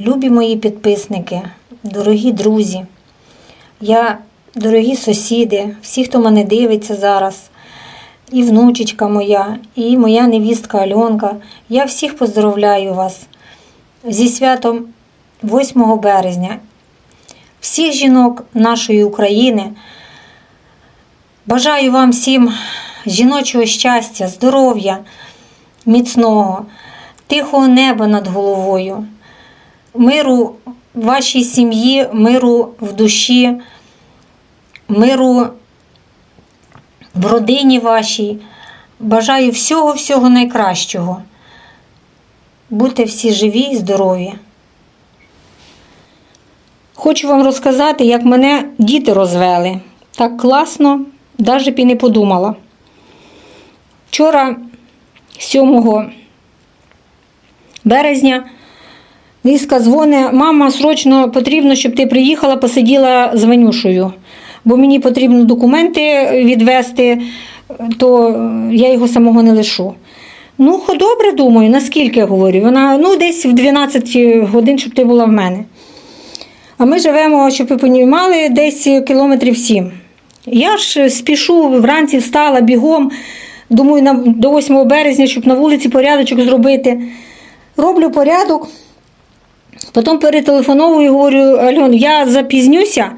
Любі мої підписники, дорогі друзі, я, дорогі сусіди, всі, хто мене дивиться зараз, і внучечка моя, і моя невістка Альонка, я всіх поздоровляю вас зі святом 8 березня. Всіх жінок нашої України. Бажаю вам всім жіночого щастя, здоров'я, міцного, тихого неба над головою, миру в вашій сім'ї, миру в душі, миру в родині вашій. Бажаю всього-всього найкращого. Будьте всі живі і здорові. Хочу вам розказати, як мене діти розвели. Так класно, навіть і не подумала. Вчора, 7 березня, Ліска дзвонить, мама, срочно потрібно, щоб ти приїхала, посиділа з Ванюшею, бо мені потрібно документи відвести, то я його самого не лишу. Ну, добре, думаю, наскільки говорю. Вона ну, десь в 12 годин, щоб ти була в мене. А ми живемо, щоб ви понімали, десь кілометрів сім. Я ж спішу, вранці встала бігом, думаю, до 8 березня, щоб на вулиці порядочок зробити. Роблю порядок, потім перетелефоновую, говорю, Альон, я запізнюся,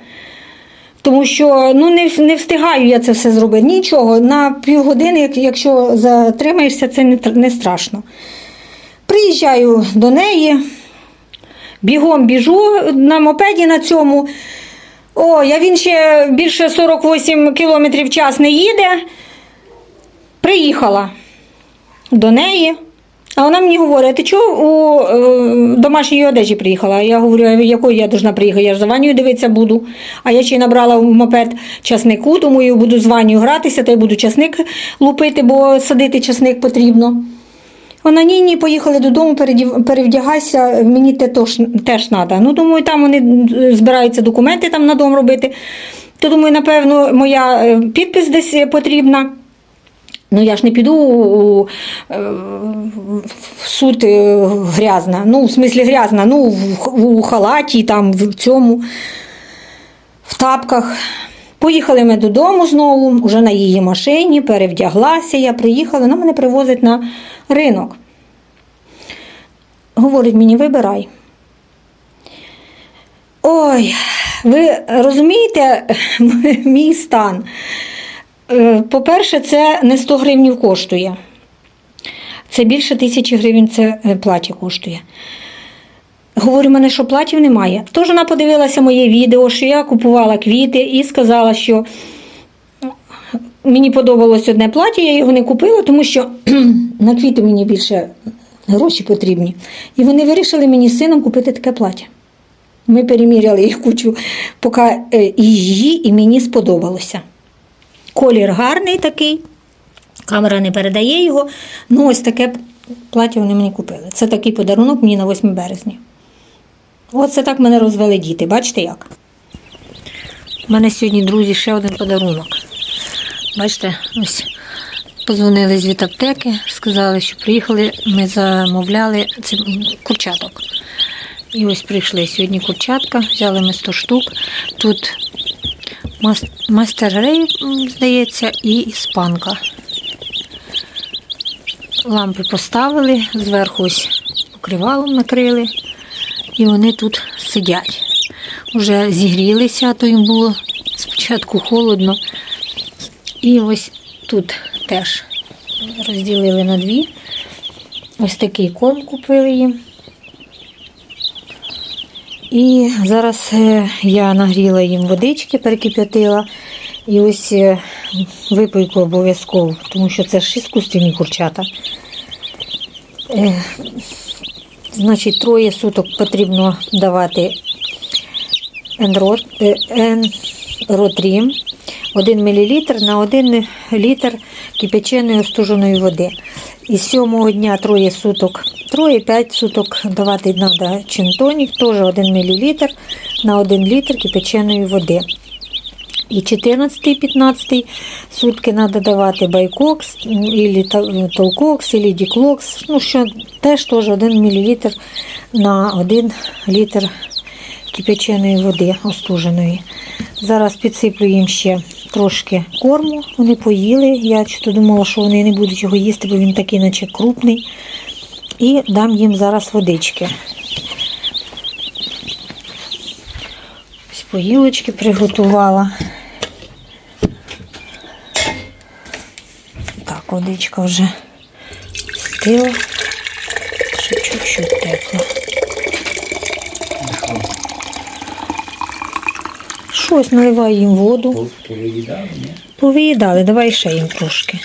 тому що ну, не, не встигаю я це все зробити. Нічого, на півгодини, якщо затримаєшся, це не, не страшно. Приїжджаю до неї, бігом біжу на мопеді на цьому. Ой, а він ще більше 48 км в час не їде. Приїхала до неї. А вона мені говорить, ти чого у е, домашній одежі приїхала? Я говорю, якою я должна приїхати? Я ж за Ванею дивитися буду. А я ще й набрала в мопед часнику, думаю, буду з Ванею гратися, та й буду часник лупити, бо садити часник потрібно. Вона ні, ні, поїхали додому, перевдягайся, мені те тож, теж треба. Ну, думаю, там вони збираються документи там на дом робити. То думаю, напевно, моя е, підпис десь потрібна. Ну, я ж не піду у, е, суд е, грязна. Ну, в смислі грязна, ну, в, у халаті, там, в цьому, в тапках. Поїхали ми додому знову, вже на її машині, перевдяглася. Я приїхала, вона мене привозить на ринок. Говорить мені, вибирай. Ой, ви розумієте мій стан? Е, По-перше, це не 100 гривнів коштує. Це більше тисячі гривень це е, плаття коштує. Говорю, мене що платів немає. Тож вона подивилася моє відео, що я купувала квіти і сказала, що мені подобалось одне плаття, я його не купила, тому що на квіти мені більше гроші потрібні. І вони вирішили мені з сином купити таке плаття. Ми переміряли їх кучу, поки е, її, і мені сподобалося. Колір гарний такий, камера не передає його. Ну, ось таке плаття вони мені купили. Це такий подарунок мені на 8 березня. Оце так мене розвели діти. Бачите як? У мене сьогодні, друзі, ще один подарунок. Бачите, ось позвонили з аптеки, сказали, що приїхали, ми замовляли це, курчаток. І ось прийшли сьогодні курчатка, взяли ми 100 штук. Тут мастер рей, здається, і іспанка. Лампи поставили, зверху ось покривалом накрили, і вони тут сидять. Уже зігрілися, то їм було спочатку холодно. І ось тут теж розділили на дві. Ось такий корм купили їм. І зараз е, я нагріла їм водички, перекип'ятила. І ось е, випийку обов'язково, тому що це ж іскусственні курчата. Е, Значить, троє суток потрібно давати енро- енротрім 1 мл на 1 літр кипяченої остуженої води. І з сьомого дня троє суток, троє-п'ять суток давати треба чинтонік, теж 1 мл на 1 літр кипяченої води. І 14-15 сутки треба давати байкокс, ну, ілі толкокс, ілі діклокс. Ну, що теж теж 1 мл на 1 літр кипяченої води остуженої. Зараз підсиплю їм ще трошки корму. Вони поїли. Я чого думала, що вони не будуть його їсти, бо він такий, наче крупний. І дам їм зараз водички. Ось поїлочки приготувала. Так, водичка вже стила. Ще чуть-чуть тепло. Щось наливаю їм воду. Ні? Повиїдали, давай ще їм трошки.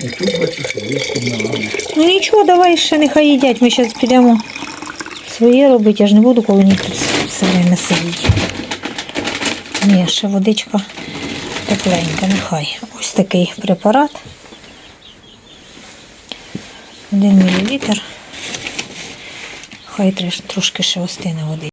Тут. Ну нічого, давай ще нехай їдять. Ми зараз підемо своє робити. Я ж не буду коли них тут время сидіти. Ні, ще водичка тепленька, нехай. Ось такий препарат. Один мілілітр. Хай трошки ще остине води.